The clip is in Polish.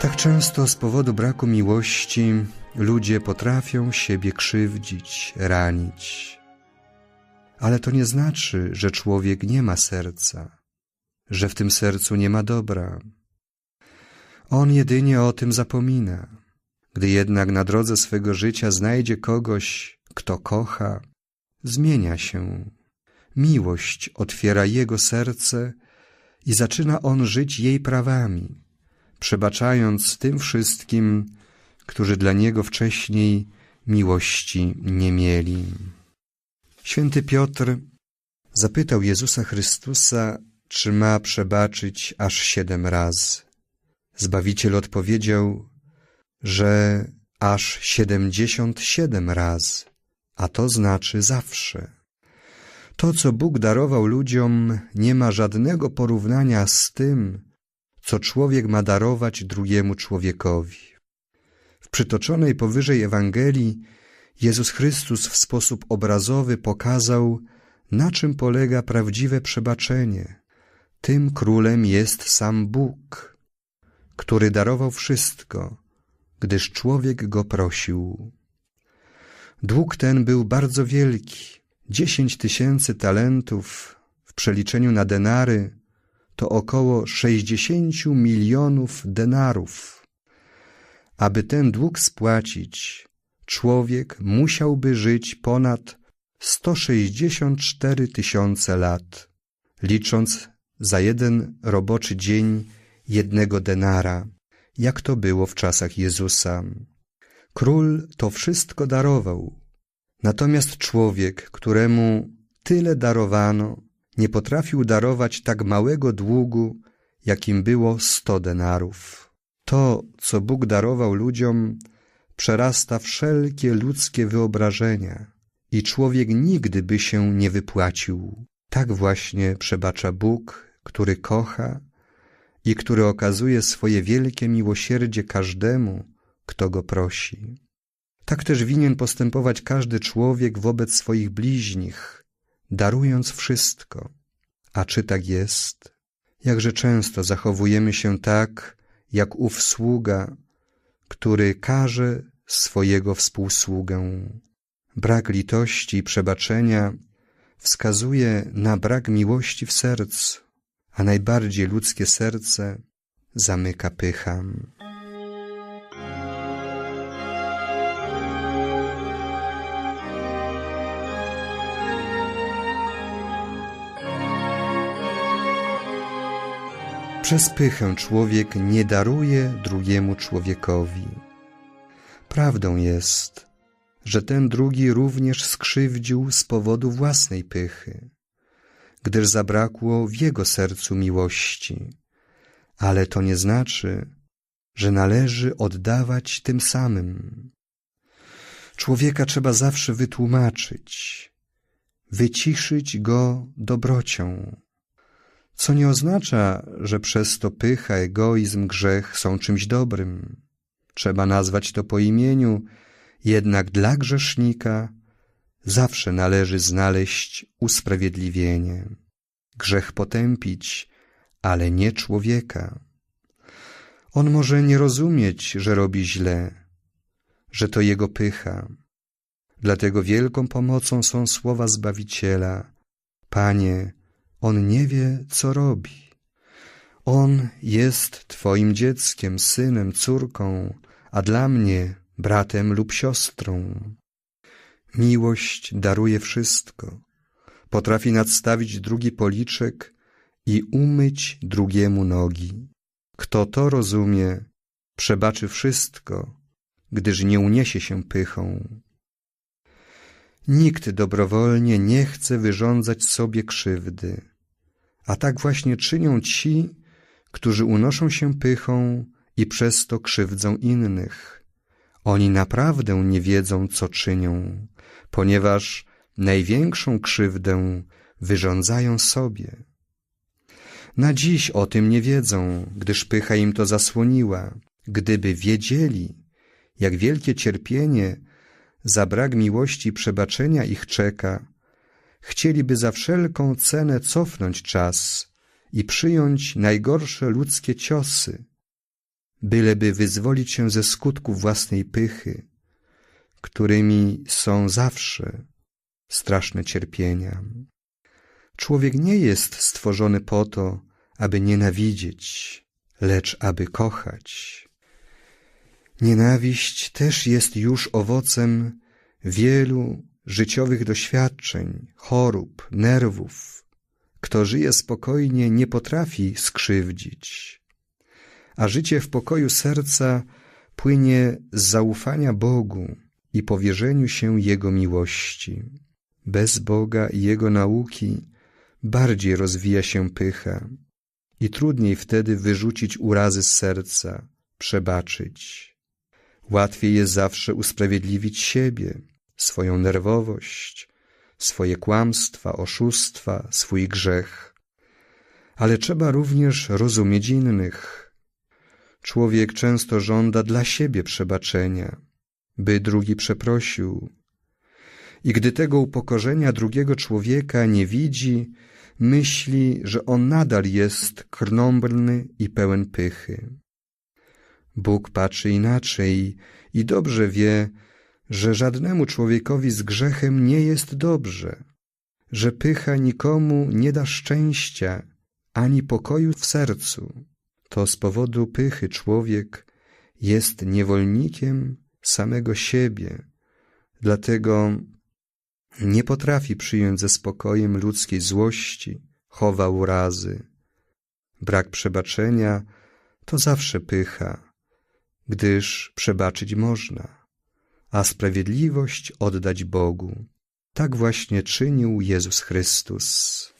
Tak często z powodu braku miłości ludzie potrafią siebie krzywdzić, ranić. Ale to nie znaczy, że człowiek nie ma serca, że w tym sercu nie ma dobra. On jedynie o tym zapomina. Gdy jednak na drodze swego życia znajdzie kogoś, kto kocha, zmienia się. Miłość otwiera jego serce i zaczyna on żyć jej prawami, przebaczając tym wszystkim, którzy dla niego wcześniej miłości nie mieli. Święty Piotr zapytał Jezusa Chrystusa, czy ma przebaczyć aż siedem razy. Zbawiciel odpowiedział, że aż siedemdziesiąt siedem razy, a to znaczy zawsze. To, co Bóg darował ludziom, nie ma żadnego porównania z tym, co człowiek ma darować drugiemu człowiekowi. W przytoczonej powyżej Ewangelii Jezus Chrystus w sposób obrazowy pokazał, na czym polega prawdziwe przebaczenie. Tym królem jest sam Bóg, który darował wszystko, gdyż człowiek go prosił. Dług ten był bardzo wielki. Dziesięć tysięcy talentów w przeliczeniu na denary to około sześćdziesięciu milionów denarów. Aby ten dług spłacić, człowiek musiałby żyć ponad 164 tysiące lat, licząc za jeden roboczy dzień jednego denara, jak to było w czasach Jezusa. Król to wszystko darował, natomiast człowiek, któremu tyle darowano, nie potrafił darować tak małego długu, jakim było sto denarów. To, co Bóg darował ludziom, przerasta wszelkie ludzkie wyobrażenia i człowiek nigdy by się nie wypłacił. Tak właśnie przebacza Bóg, który kocha i który okazuje swoje wielkie miłosierdzie każdemu, kto go prosi. Tak też winien postępować każdy człowiek wobec swoich bliźnich, darując wszystko. A czy tak jest? Jakże często zachowujemy się tak, jak ów sługa, który każe swojego współsługę. Brak litości i przebaczenia wskazuje na brak miłości w sercu, a najbardziej ludzkie serce zamyka pycha. Przez pychę człowiek nie daruje drugiemu człowiekowi. Prawdą jest, że ten drugi również skrzywdził z powodu własnej pychy, gdyż zabrakło w jego sercu miłości. Ale to nie znaczy, że należy oddawać tym samym. Człowieka trzeba zawsze wytłumaczyć, wyciszyć go dobrocią, co nie oznacza, że przez to pycha, egoizm, grzech są czymś dobrym. Trzeba nazwać to po imieniu, jednak dla grzesznika zawsze należy znaleźć usprawiedliwienie. Grzech potępić, ale nie człowieka. On może nie rozumieć, że robi źle, że to jego pycha. Dlatego wielką pomocą są słowa Zbawiciela. Panie, on nie wie, co robi. On jest Twoim dzieckiem, synem, córką, a dla mnie bratem lub siostrą. Miłość daruje wszystko. Potrafi nadstawić drugi policzek i umyć drugiemu nogi. Kto to rozumie, przebaczy wszystko, gdyż nie uniesie się pychą. Nikt dobrowolnie nie chce wyrządzać sobie krzywdy, a tak właśnie czynią ci, którzy unoszą się pychą i przez to krzywdzą innych. Oni naprawdę nie wiedzą, co czynią, ponieważ największą krzywdę wyrządzają sobie. Na dziś o tym nie wiedzą, gdyż pycha im to zasłoniła. Gdyby wiedzieli, jak wielkie cierpienie za brak miłości i przebaczenia ich czeka, chcieliby za wszelką cenę cofnąć czas i przyjąć najgorsze ludzkie ciosy, byleby wyzwolić się ze skutków własnej pychy, którymi są zawsze straszne cierpienia. Człowiek nie jest stworzony po to, aby nienawidzieć, lecz aby kochać. Nienawiść też jest już owocem wielu życiowych doświadczeń, chorób, nerwów. Kto żyje spokojnie, nie potrafi skrzywdzić. A życie w pokoju serca płynie z zaufania Bogu i powierzeniu się Jego miłości. Bez Boga i Jego nauki bardziej rozwija się pycha i trudniej wtedy wyrzucić urazy z serca, przebaczyć. Łatwiej jest zawsze usprawiedliwić siebie, swoją nerwowość, swoje kłamstwa, oszustwa, swój grzech. Ale trzeba również rozumieć innych. Człowiek często żąda dla siebie przebaczenia, by drugi przeprosił. I gdy tego upokorzenia drugiego człowieka nie widzi, myśli, że on nadal jest krnąbrny i pełen pychy. Bóg patrzy inaczej i dobrze wie, że żadnemu człowiekowi z grzechem nie jest dobrze, że pycha nikomu nie da szczęścia ani pokoju w sercu. To z powodu pychy człowiek jest niewolnikiem samego siebie, dlatego nie potrafi przyjąć ze spokojem ludzkiej złości, chowa urazy. Brak przebaczenia to zawsze pycha, gdyż przebaczyć można a sprawiedliwość oddać Bogu. Tak właśnie czynił Jezus Chrystus.